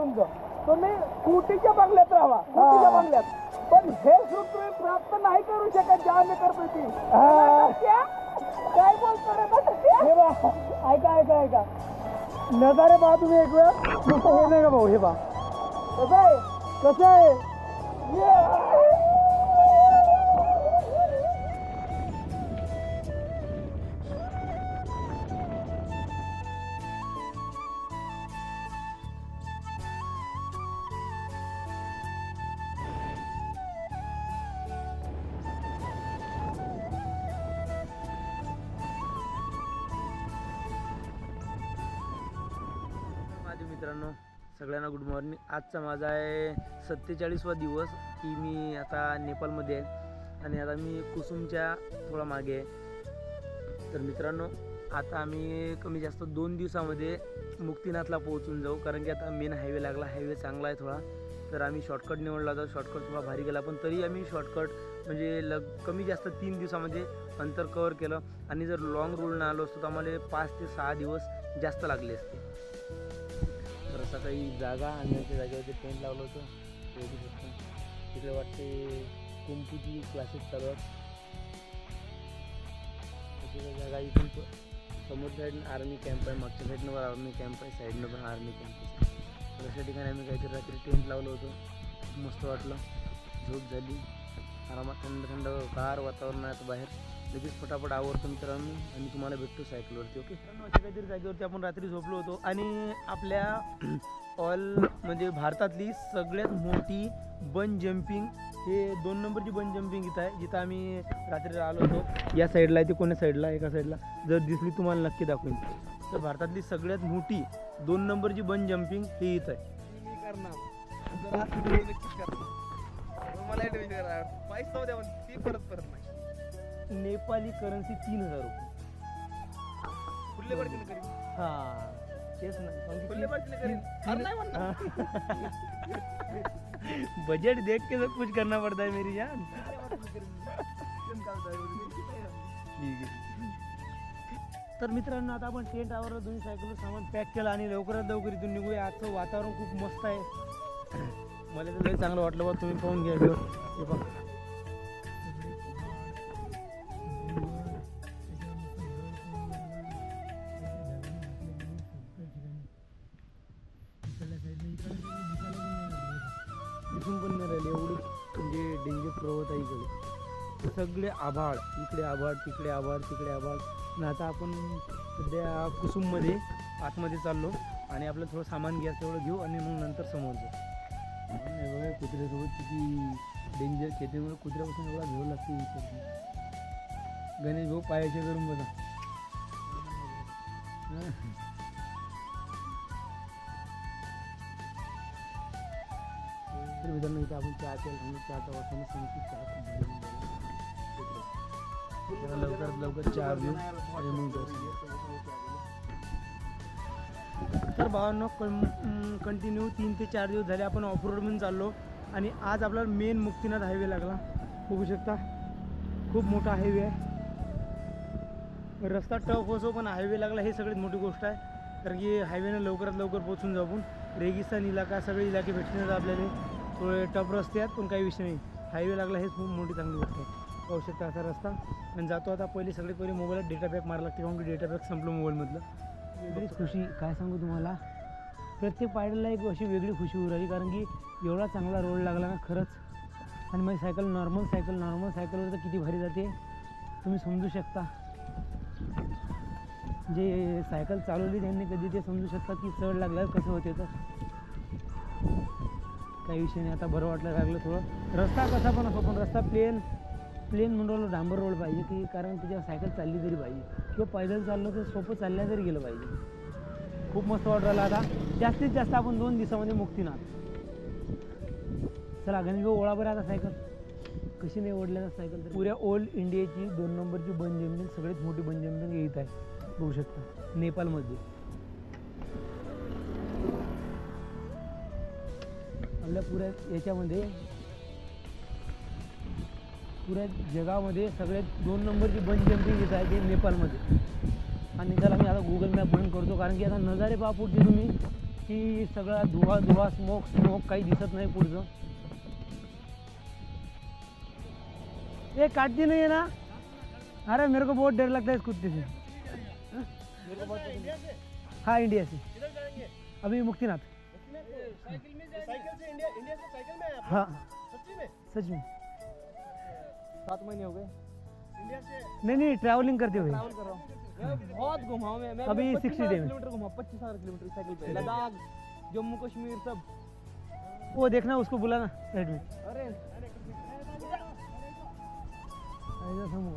तुमचं तुम्ही स्कूटीच्या बंगल्यात राहा. स्कूटीच्या बंगल्यात. पण हे तुम्ही प्राप्त नाही करू शकत जे आम्ही करतो ती? काय बोलतो रे बा? हे ऐका ऐका ऐका. नजारे पहा तुम्ही एक वेळ. नुसतं हे नाही का भाऊ हे पा कसं आहे? कसं आहे? मित्रांनो सगळ्यांना गुड मॉर्निंग आजचा माझा आहे सत्तेचाळीसवा दिवस की मी आता नेपाळमध्ये आहे. आणि आता मी कुसुमच्या थोडा मागे आहे. तर मित्रांनो आता आम्ही कमी जास्त दोन दिवसामध्ये मुक्तीनाथला पोहोचून जाऊ. कारण की आता मेन हायवे लागला हायवे चांगला आहे थोडा. तर आम्ही शॉर्टकट निवडला होता. शॉर्टकट थोडा भारी गेला पण तरी आम्ही शॉर्टकट म्हणजे लग कमी जास्त तीन दिवसामध्ये अंतर कवर केलं. आणि जर लॉंग रूलनं आलो असतो तर आम्हाला पाच ते सहा दिवस जास्त लागले असते. सकाळी काही जागा आणि त्या जागेवरती टेंट लावलं होतं. ते बघू तिकडे वाटते कुंपूची क्लासेस चालू आहेत जागा इथून समोर साईडनं आर्मी कॅम्प आहे मागच्या साईडनं पण आर्मी कॅम्प आहे साईडनं पण आर्मी कॅम्प आहे. तर अशा ठिकाणी आम्ही काहीतरी रात्री टेंट लावलं होतं. मस्त वाटलं. झोप झाली. आरामात थंड थंड गार वातावरण आहे बाहेर. लगेच फटाफट आवडतो मित्रांनो आणि तुम्हाला भेटतो सायकलवरती ओके? मित्रांनो अशा काहीतरी जागेवरती आपण रात्री झोपलो होतो आणि आपल्या ऑल म्हणजे भारतातली सगळ्यात मोठी बन जम्पिंग हे दोन नंबरची बन जम्पिंग इथं आहे जिथं आम्ही रात्री आलो होतो. या साईडला आहे ते कोण्या साईडला एका साईडला. जर दिसली तुम्हाला नक्की दाखवेन. तर भारतातली सगळ्यात मोठी दोन नंबरची बन जम्पिंग ही इथं आहे. करणार. मला करणार परत परत नाही. नेपाली करन्सी तीन हजार रुपये. फुल्ले पडतील हां तेच ना फुल्ले पडतील अरे नाही म्हणणार. बजट देख के सब कुछ करना पड़ता है मेरी जान। ठीक आहे. तर मित्रांनो आता आपण टेंट आवरलं दोन्ही सायकल सामान पॅक केलं आणि लवकरात लवकर इथून निघूया. आजचं वातावरण खूप मस्त आहे. मला तर लय चांगलं वाटलं बा तुम्ही पाहून घ्या हे पहा इकडे आभाळ इकडे आभाळ तिकडे आभाळ तिकडे आभाळ. आणि आता आपण सध्या कुसुममध्ये आतमध्ये चाललो. आणि आपलं थोडं सामान घ्यायचं तेवढं घेऊ आणि मग नंतर समोर जाऊ. बघा कुत्र्यासोबत किती डेंजर खेतीमुळे कुत्र्यापासून एवढा घेऊ लागते इकडे गणेश भाऊ पायाचे करून बघा. तर मित्रांनो इथे आपण चहा प्यायला चहाचा वाटून समजते चहा खूप लवकरात लवकर चहा घेऊ आणि मग तर भावांनो कंटिन्यू तीन ते चार दिवस झाले आपण ऑफरोड म्हणून चाललो आणि आज आपल्याला मेन मुक्तीनाथ हायवे लागला. बघू शकता खूप मोठा हायवे आहे. रस्ता टफ असो पण हायवे लागला हे सगळ्यात मोठी गोष्ट आहे. कारण की हायवेनं लवकरात लवकर पोहोचून जाऊ आपण. रेगिस्तान इलाका सगळे इलाके भेटण्यात आपल्याला. थोडे टफ रस्ते आहेत पण काही विषय नाही. हायवे लागला हेच खूप मोठी चांगली गोष्ट आहे. पाहू शकता असा रस्ता. आणि जातो आता पहिले सगळे पहिले मोबाईलात डेटा पॅक मारायला लागते कारण की डेटा पॅक संपलं मोबाईलमधलं वेगळी खुशी काय सांगू तुम्हाला? प्रत्येक पायडलला एक अशी वेगळी खुशी होऊ राहिली कारण की एवढा चांगला रोड लागला ना खरंच. आणि माझी सायकल नॉर्मल सायकल नॉर्मल सायकलवर तर किती भारी जाते. तुम्ही समजू शकता. जे सायकल चालवली त्यांनी कधी ते समजू शकता की चढ लागल्यावर कसं होते तर. काही विषय नाही आता बरं वाटलं लागलं थोडं. रस्ता कसा पण असो पण रस्ता प्लेन प्लेन म्हणून डांबर रोड पाहिजे की कारण त्याच्यावर सायकल चालली तरी पाहिजे. किंवा पैदल चाललं तर सोपं चालल्या तरी गेलं पाहिजे. खूप मस्त वाटत राहिलं आता. जास्तीत जास्त आपण दोन दिवसामध्ये मुक्तीनाथ. चला गणेश भाऊ ओळा बरं आता सायकल. कशी नाही ओढल्या जात सायकल तर? पुऱ्या ओल्ड इंडियाची दोन नंबरची बन जम्पिंग सगळ्यात मोठी बन जम्पिंग येत आहे बघू शकता. नेपाळमध्ये आपल्या पुऱ्या याच्यामध्ये पुऱ्या जगामध्ये सगळ्यात दोन नंबरची बन जम्पिंग येत आहे ते नेपाळमध्ये. आणि त्याला मी आता गुगल मॅप बंद करतो कारण की आता नजारे पहा पुढचे तुम्ही की सगळा धुवा धुवा स्मोक स्मोक काही दिसत नाही पुढचं. ये काटती नहीं ना? अरे मेरे को बहुत डर लगता है इस कुत्ते से. हाँ इंडिया से. अभी मुक्तिनाथ हाँ। सच में। सात महीने हो गए। नहीं नहीं ट्रैवलिंग करते हुए। ट्रैवल कर रहा हूँ। बहुत घुमा हूँ मैं अभी 25 60 किलोमीटर घुमा पच्चीस हज़ार किलोमीटर साइकिल पे। लद्दाख जम्मू कश्मीर सब। वो देखना उसको बुलाना। साइड में अरे। ऐसा समूह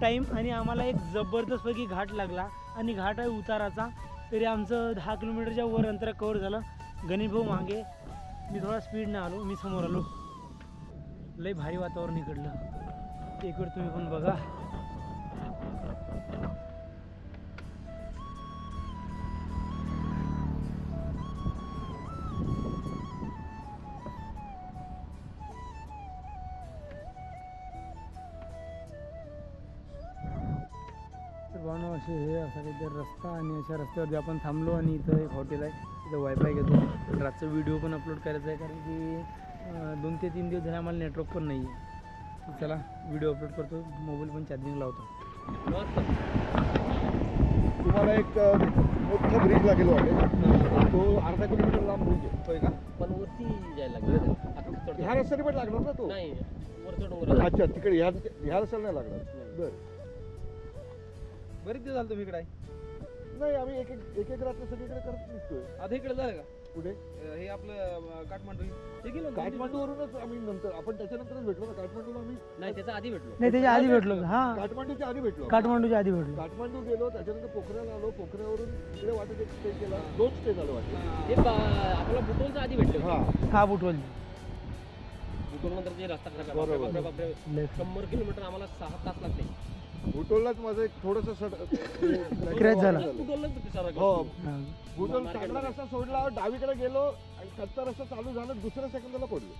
टाईम आणि आम्हाला एक जबरदस्तपैकी घाट लागला. आणि घाट आहे उताराचा. तरी आमचं दहा किलोमीटरच्या वर अंतर कवर झालं. गणेशभाऊ मागे. मी थोडा स्पीडनं आलो. मी समोर आलो. लय भारी वातावरण इकडलं. एक वेळ तुम्ही पण बघा. असे हे असा काहीतरी रस्ता आणि अशा रस्त्यावरती आपण थांबलो आणि इथं एक हॉटेल आहे तिथं वायफाय घेतो. रातचा व्हिडिओ पण अपलोड करायचा आहे कारण की दोन ते तीन दिवस झाले आम्हाला नेटवर्क पण नाही आहे चला व्हिडिओ अपलोड करतो. मोबाईल पण चार्जिंग लावतो तुम्हाला एक मोठा ब्रिज लागेल वाटेल तो अर्धा किलोमीटर लांब ब्रिज आहे. होय का? पण वरती जायला लागेल. ह्या रस्त्याने पण लागणार ना तो? नाही. अच्छा तिकडे ह्या ह्या रस्त्याला नाही लागणार. बर. बरेच दिवस झालं तुम्ही इकडे आहे. नाही आम्ही एक एक एक एक रात्र सगळीकडे करत निघतोय आता इकडे झालं का? पुढे? अं, हे आपलं अं, काठमांडू. हे गेलं ना? काठमांडूवरूनच आम्ही नंतर आपण त्याच्यानंतरच भेटलो ना. काठमांडूला आम्ही नाही त्याचा आधी भेटलो. नाही त्याच्या आधी भेटलो. हां. काठमांडूच्या आधी भेटलो. काठमांडूच्या आधी भेटलो. काठमांडू गेलो त्याच्यानंतर पोखऱ्याला आलो. पोखऱ्यावरून इकडे वाटत एक स्टे केला. दोन स्टे झाले वाटत. ते बा- आपला बुटोलचा आधी भेटले हा. हा बुटवल बुटोल नंतर जे रस्ता खराब आहे, बरोबर. बापरे, शंभर किलोमीटर आम्हाला सहा तास लागते भुटोललाच माझं एक थोडस सड Scratch झाला. हो. भुटोल चांगला. रस्ता सोडला डावीकडे गेलो आणि कच्चा रस्ता चालू झाला दुसऱ्या सेकंदाला पडलो.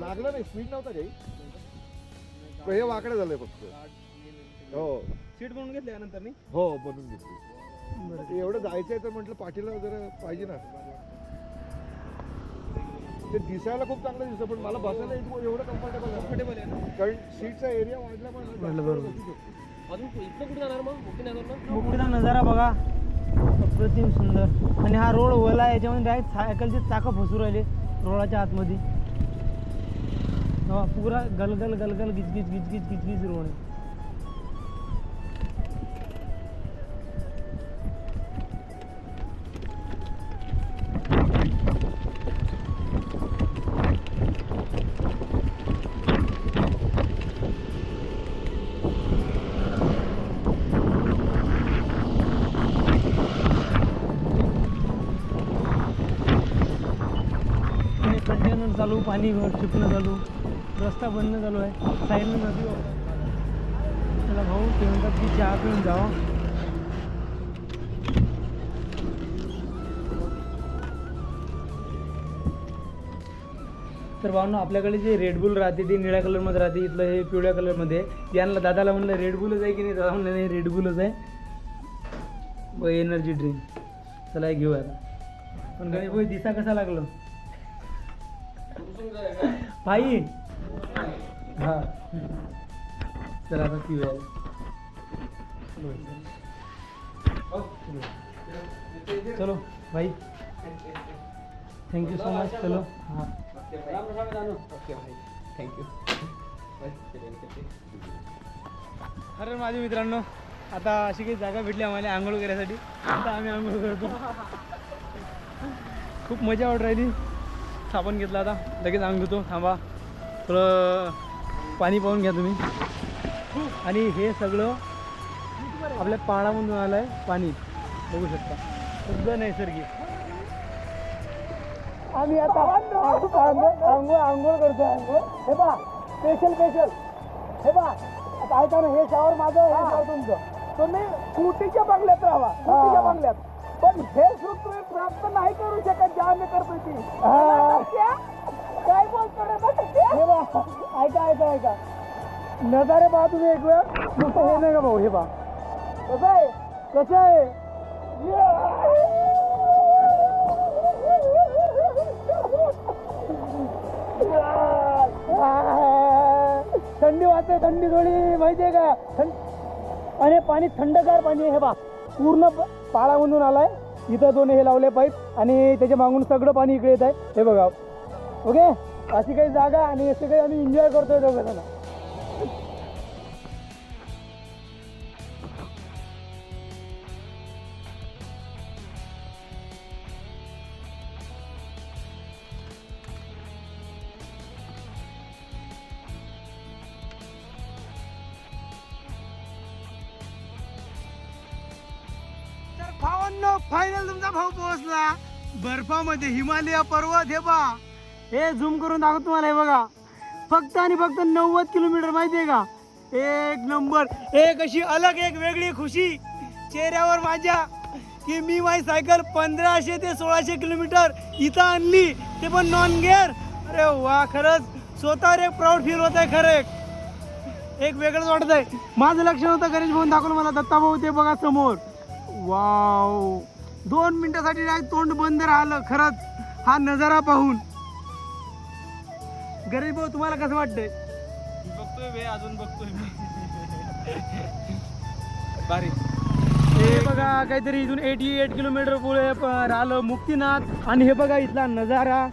लागलं नाही स्पीड नव्हता काही. हे वाकडे झालंय फक्त. हो. सीट बनवून घेतली का नंतर मी हो बनवून घेतली. एवढं जायचंय तर म्हटलं पाठीला जरा पाहिजे ना. ते दिसायला खूप चांगलं दिसतं पण मला बसायला इथं एवढं कम्फर्टेबल कम्फर्टेबल आहे ना? कारण सीटचा एरिया वाढला पण. अजून तू इथनं कुठे जाणार मग? मुक्तीनगरनं मुकुडचा नजारा बघा. अप्रतिम सुंदर. आणि हा रोड ओला आहे याच्यामध्ये डायरेक्ट सायकलचे चाकं फसू राहिले रोडाच्या आतमध्ये. पुरा गलगल गलगल गिचगिच गिचगिच गिचगिच रोड आहे. चालू पाणी सुटणं चालू रस्ता बंद चालू आहे. साईडनं नदी त्याला चला भाऊ ते म्हणतात की चहा पिऊन जावा. तर भावना आपल्याकडे जे रेडबुल राहते ते निळ्या कलरमध्ये राहते इथलं हे पिवळ्या कलरमध्ये यांना दादाला म्हणलं रेडबुलच आहे की नाही? दादा म्हणलं नाही रेडबुलच आहे. व एनर्जी ड्रिंक चला हे घेऊया आता. पण गणेश भाई दिसा कसा लागलो? भाई। हा. चला आता पिऊया चलो भाई. थँक्यू सो मच चलो. हां. अरे माझ्या मित्रांनो आता अशी काही जागा भेटली आम्हाला आंघोळ करायसाठी. आता आम्ही आंघोळ करतो. खूप मजा वाटत राहिली. साबण घेतला आता. लगेच अंग धुतो थांबा. थोडं पाणी पाहून घ्या तुम्ही. आणि हे सगळं आपल्या पाण्यामधून आलं आहे पाणी. बघू शकता. सगळं नैसर्गिक. आम्ही आता आंघोळ आंघोळ करतो आंघोळ हे बा स्पेशल स्पेशल हे बा आता ऐका ना हे शावर माझं हे शावर तुमचं. तुम्ही स्कूटीच्या बंगल्यात राहा. स्कूटीच्या बंगल्यात. पण हे तुम्ही प्राप्त नाही करू शकत जे आम्ही करतोय ती. क्या? बोलतो रे बा? हे बा ऐका ऐका ऐका. नजारे पहा तुम्ही एक वेळ. नुसतं हे नाही का भाऊ हे पहा. कसं आहे? कसं आहे? थंडी वाजते थंडी थोडी माहितीये का? थंड आणि पाणी थंडगार पाणी आहे हे बा पूर्ण पाळामधून आलाय. इथं दोन हे लावले पाईप आणि त्याच्या मागून सगळं पाणी इकडे येत आहे. हे बघा. ओके? अशी काही जागा आणि असे काही आम्ही एन्जॉय करतोय दोघं बर्फामध्ये हिमालय पर्वत हे बा हे झूम करून दाखवतो तुम्हाला हे बघा. फक्त आणि फक्त नव्वद किलोमीटर माहितीये का? एक नंबर. एक अशी अलग एक वेगळी खुशी. चेहऱ्यावर माझ्या की मी माझी सायकल पंधराशे ते सोळाशे किलोमीटर इथं आणली. ते पण नॉन गेअर अरे वा खरंच. स्वतःवर एक प्राऊड फील होत आहे खरं एक. एक वेगळंच वाटत आहे माझं लक्ष नव्हतं गणेश भाऊन दाखवलं मला दत्ता भाऊ ते बघा समोर. वाव दोन मिनिटासाठी डायरेक्ट तोंड बंद राहिलं खरंच. हा नजारा पाहून. गणेश भाऊ तुम्हाला कसं वाटतंय? बघतोय बे अजून बघतोय भारी हे बघा काहीतरी इथून एटी एट किलोमीटर पुढे राहिलं मुक्तीनाथ. आणि हे बघा इथला नजारा.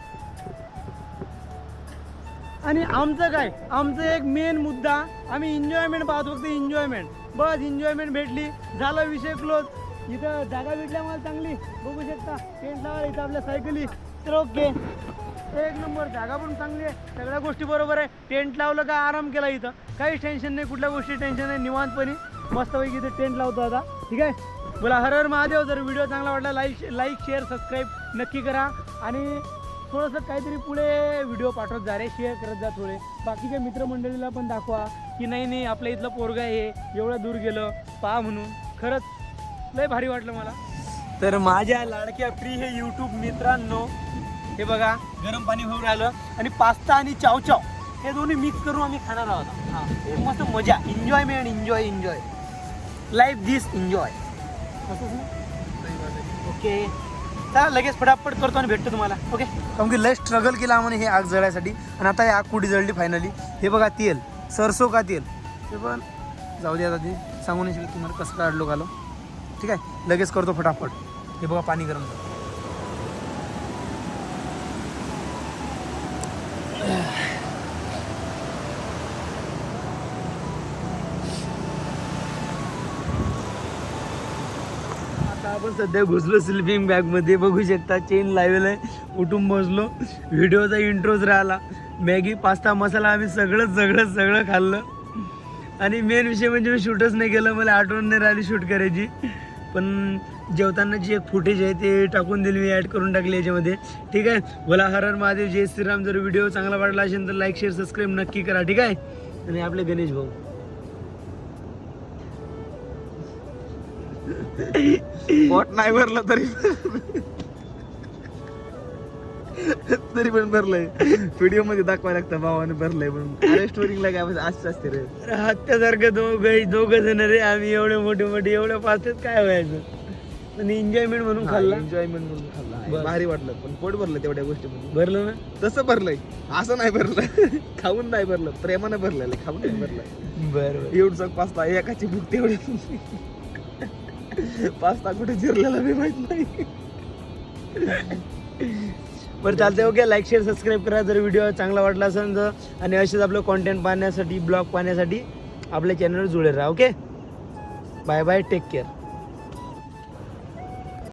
आणि आमचं काय? आमचं एक मेन मुद्दा. आम्ही एन्जॉयमेंट पाहतो फक्त एन्जॉयमेंट बस एन्जॉयमेंट भेटली. झाला विषय क्लोज इथं जागा भेटल्या मला चांगली. बघू शकता टेंट लावा इथं आपल्या सायकली तर ओके एक नंबर जागा पण चांगली आहे. सगळ्या गोष्टी बरोबर आहे. टेंट लावलं का आराम केला इथं. काहीच टेन्शन नाही कुठल्या गोष्टी टेन्शन नाही निवांतपणे मस्तपैकी इथे टेंट लावतो आता. ठीक आहे? बोला हर हर महादेव जर व्हिडिओ चांगला वाटला लाईक लाईक शेअर सबस्क्राईब नक्की करा. आणि थोडंसं काहीतरी पुढे व्हिडिओ पाठवत जा रे शेअर करत जा थोडे. बाकीच्या मित्रमंडळीला पण दाखवा की नाही नाही आपल्या इथलं पोरगा हे एवढं दूर गेलं पहा म्हणून. खरंच लय भारी वाटलं मला. तर माझ्या लाडक्या प्री हे यूट्यूब मित्रांनो हे बघा गरम पाणी होऊन राहिलं आणि पास्ता आणि चाव चाव हे दोन्ही मिक्स करून आम्ही खाणार आहोत. हां एक मस्त मजा enjoyment enjoy enjoy life this enjoy okay चला लगेच फटाफट करतो आणि भेटतो तुम्हाला ओके कारण की लय स्ट्रगल केला आम्हाला हे आग जळायसाठी. आणि आता ही आग कुठे जळली फायनली हे बघा तेल सरसो का तेल? ते पण जाऊ दे आता ते. सांगू नाही शकत तुम्हाला कसं काढलो घालो. ठीक आहे? लगेच करतो फटाफट. हे बघा पाणी गरम आता आपण सध्या घुसलो स्लिपिंग बॅगमध्ये बघू शकता चेन लावेल आहे. उठून बसलो. व्हिडिओचा इंट्रोच राहिला. मॅगी पास्ता मसाला आम्ही सगळं सगळं सगळं खाल्लं. आणि मेन विषय म्हणजे मी शूटच नाही केलं. मला आठवण नाही राहिली शूट करायची. पण जेवताना जी एक फुटेज आहे ते टाकून दिली मी ॲड करून टाकली याच्यामध्ये. ठीक आहे? बोला हर हर महादेव जय श्रीराम. जर व्हिडिओ चांगला वाटला असेल तर लाईक शेअर सबस्क्राईब नक्की करा ठीक आहे? आणि आपले गणेश भाऊ. पोट नाही भरलं तरी. तरी पण भरलंय. व्हिडिओमध्ये दाखवायला लागतं भावाने भरलंय म्हणून. अरे स्टोरीला काय असं असते रे. हत्यासारखं दोघ दोघ जण रे आम्ही एवढे मोठे मोठे एवढे पाचच काय व्हायचं? पण एन्जॉयमेंट म्हणून खाल्ला. एन्जॉयमेंट म्हणून खाल्ला. भारी वाटलं पण पोट भरलं तेवढ्या गोष्टीमध्ये भरलं ना? तसं भरलंय. असं नाही भरलं. खाऊन नाही भरलं. प्रेमानं भरलेलं खाऊन नाही भरलं बरं एवढचा पास्ता एकाची भूक तेवढी. पास्ता कुठे जिरलेला मी माहीत नाही. बरं चालतंय. ओके लाईक शेअर सबस्क्राईब करा. जर व्हिडिओ चांगला वाटला असेल तर. आणि असेच आपलं कॉन्टेंट पाहण्यासाठी ब्लॉग पाहण्यासाठी आपल्या चॅनलवर जुळे राहा okay bye bye take care